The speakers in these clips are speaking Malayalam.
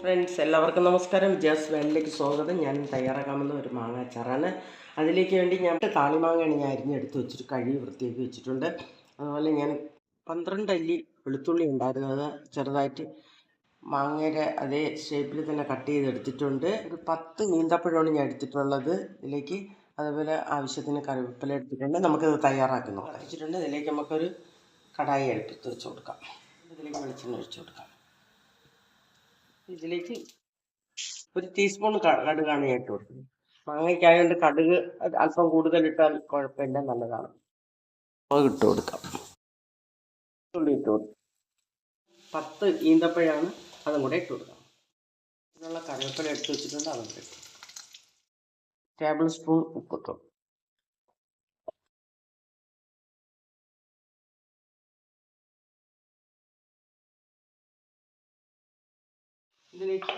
ഫ്രണ്ട്സ് എല്ലാവർക്കും നമസ്കാരം. ജസ് വേണ്ടിലേക്ക് സ്വാഗതം. ഞാൻ തയ്യാറാക്കാമെന്ന ഒരു മാങ്ങ അച്ചാറാണ് അതിലേക്ക് വേണ്ടി ഞാൻ താളിമാങ്ങയാണ് ഞാൻ അരിഞ്ഞെടുത്ത് വെച്ചിട്ട് കഴുകി വൃത്തിയാക്കി വെച്ചിട്ടുണ്ട്. അതുപോലെ ഞാൻ പന്ത്രണ്ട് അല്ലി വെളുത്തുള്ളി ഉണ്ടായിരുന്നു. അത് ചെറുതായിട്ട് മാങ്ങയുടെ അതേ ഷേപ്പിൽ തന്നെ കട്ട് ചെയ്തെടുത്തിട്ടുണ്ട്. ഒരു പത്ത് നീന്തപ്പഴമാണ് ഞാൻ എടുത്തിട്ടുള്ളത്. ഇതിലേക്ക് അതുപോലെ ആവശ്യത്തിന് കറിവേപ്പില എടുത്തിട്ടുണ്ട്. നമുക്കിത് തയ്യാറാക്കുന്നു. വെച്ചിട്ടുണ്ട്. ഇതിലേക്ക് നമുക്കൊരു കടായി അടുപ്പത്ത് വെച്ച് കൊടുക്കാം. ഇതിലേക്ക് വെളിച്ചെണ്ണ ഒഴിച്ച് കൊടുക്കാം. ഇതിലേക്ക് ഒരു ടീസ്പൂൺ കടുകാണ് ഞാൻ ഇട്ട് കൊടുക്കുന്നത്. മാങ്ങയ്ക്കായതുകൊണ്ട് കടുക് അല്പം കൂടുതൽ ഇട്ടാൽ കുഴപ്പമില്ല നല്ലതാണ്. മുളക് ഇട്ട് കൊടുക്കാം. ഉള്ളി ഇട്ട് കൊടുക്കാം. പത്ത് ഈന്തപ്പഴമാണ് അതും കൂടെ ഇട്ട് കൊടുക്കാം. ഇതിനുള്ള കറിവേപ്പില എടുത്ത് വെച്ചിട്ടുണ്ട് അതും കൂടെ ഇട്ട്. ടേബിൾ സ്പൂൺ ഉപ്പിട്ടു. ഇതിലേക്ക്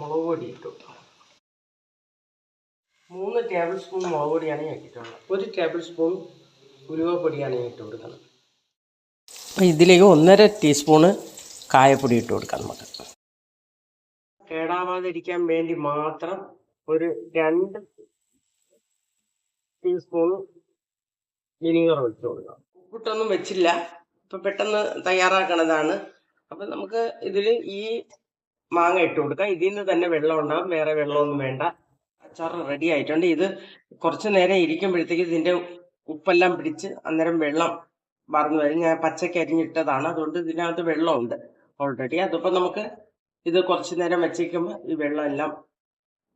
മുളക് പൊടി ഇട്ടു മൂന്ന് ടേബിൾ സ്പൂൺ മുളക് പൊടിയാണ് ഞാൻ ഇട്ടിട്ടുള്ളത്. ഒരു ടേബിൾ സ്പൂൺ ഉരുവപ്പൊടിയാണ് ഞാൻ ഇട്ട് കൊടുക്കുന്നത്. ഇതിലേക്ക് ഒന്നര ടീസ്പൂണ് കായപ്പൊടി ഇട്ട് കൊടുക്കാം നമുക്ക്. കേടാവാതിരിക്കാൻ വേണ്ടി മാത്രം ഒരു രണ്ട് ടീസ്പൂൺ വിനീഗർ ഒഴിച്ചു കൊടുക്കാം ഉപ്പിട്ടൊന്നും വെച്ചില്ല. ഇപ്പം പെട്ടെന്ന് തയ്യാറാക്കണതാണ്. അപ്പം നമുക്ക് ഇതിൽ ഈ മാങ്ങ ഇട്ട് കൊടുക്കാം. ഇതിൽ നിന്ന് തന്നെ വെള്ളം ഉണ്ടാകും വേറെ വെള്ളമൊന്നും വേണ്ട. അച്ചാർ റെഡി ആയിട്ടുണ്ട്. ഇത് കുറച്ച് നേരം ഇരിക്കുമ്പോഴത്തേക്ക് ഇതിന്റെ ഉപ്പെല്ലാം പിടിച്ച് അന്നേരം വെള്ളം മറന്നു വരും. ഞാൻ പച്ചക്ക് അരിഞ്ഞിട്ടതാണ്. അതുകൊണ്ട് ഇതിനകത്ത് വെള്ളമുണ്ട് ഓൾറെഡി അതിപ്പോൾ നമുക്ക് ഇത് കുറച്ച് നേരം വെച്ചേക്കുമ്പോൾ ഈ വെള്ളം എല്ലാം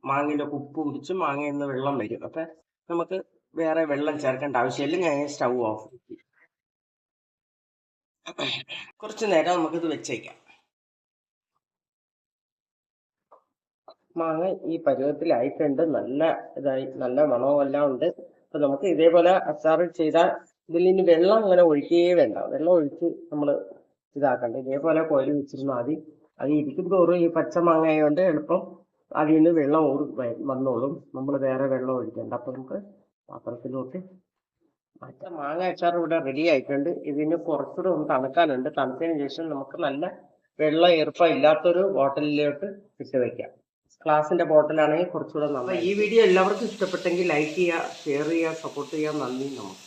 മാങ്ങയുടെ ഉപ്പ് പിടിച്ച് മാങ്ങയിൽ നിന്ന് വെള്ളം വരും. അപ്പം നമുക്ക് വേറെ വെള്ളം ചേർക്കേണ്ട ആവശ്യമില്ല. ഞാൻ സ്റ്റൗ ഓഫ് കുറച്ച് നേരം നമുക്കിത് വെച്ചേക്കാം. മാങ്ങ ഈ പരുവത്തിലായിട്ടുണ്ട് നല്ല ഇതായി നല്ല മണവും എല്ലാം ഉണ്ട്. അപ്പൊ നമുക്ക് ഇതേപോലെ അച്ചാർ ചെയ്താൽ ഇതിൽ ഇനി വെള്ളം അങ്ങനെ ഒഴിക്കുകയേ വേണ്ട. വെള്ളം ഒഴിച്ച് നമ്മൾ ഇതാക്കണ്ട. ഇതേപോലെ കോയിൽ വെച്ചിരുന്നാൽ മതി. അത് ഇരിക്കും തോറും ഈ പച്ച മാങ്ങ ആയതുകൊണ്ട് എളുപ്പം അതിൽ നിന്ന് വെള്ളം ഊറി വന്നോളും. നമ്മൾ വേറെ വെള്ളം ഒഴിക്കണ്ട. അപ്പൊ നമുക്ക് പാത്രത്തിലോട്ട് പച്ച മാങ്ങ അച്ചാർ ഇവിടെ റെഡി ആയിട്ടുണ്ട്. ഇതിന് കുറച്ചുകൂടെ ഒന്ന് തണുക്കാനുണ്ട്. തണുത്തതിന് ശേഷം നമുക്ക് നല്ല വെള്ളം ഈർപ്പം ഇല്ലാത്തൊരു ബോട്ടലിലോട്ട് ഇട്ട് വെക്കാം. ഗ്ലാസിന്റെ ബോട്ടിലാണെങ്കിൽ കുറച്ചുകൂടെ നന്നായി ഈ വീഡിയോ എല്ലാവർക്കും ഇഷ്ടപ്പെട്ടെങ്കിൽ ലൈക്ക് ചെയ്യുക ഷെയർ ചെയ്യുക സപ്പോർട്ട് ചെയ്യുക. നന്ദി നമസ്കാരം.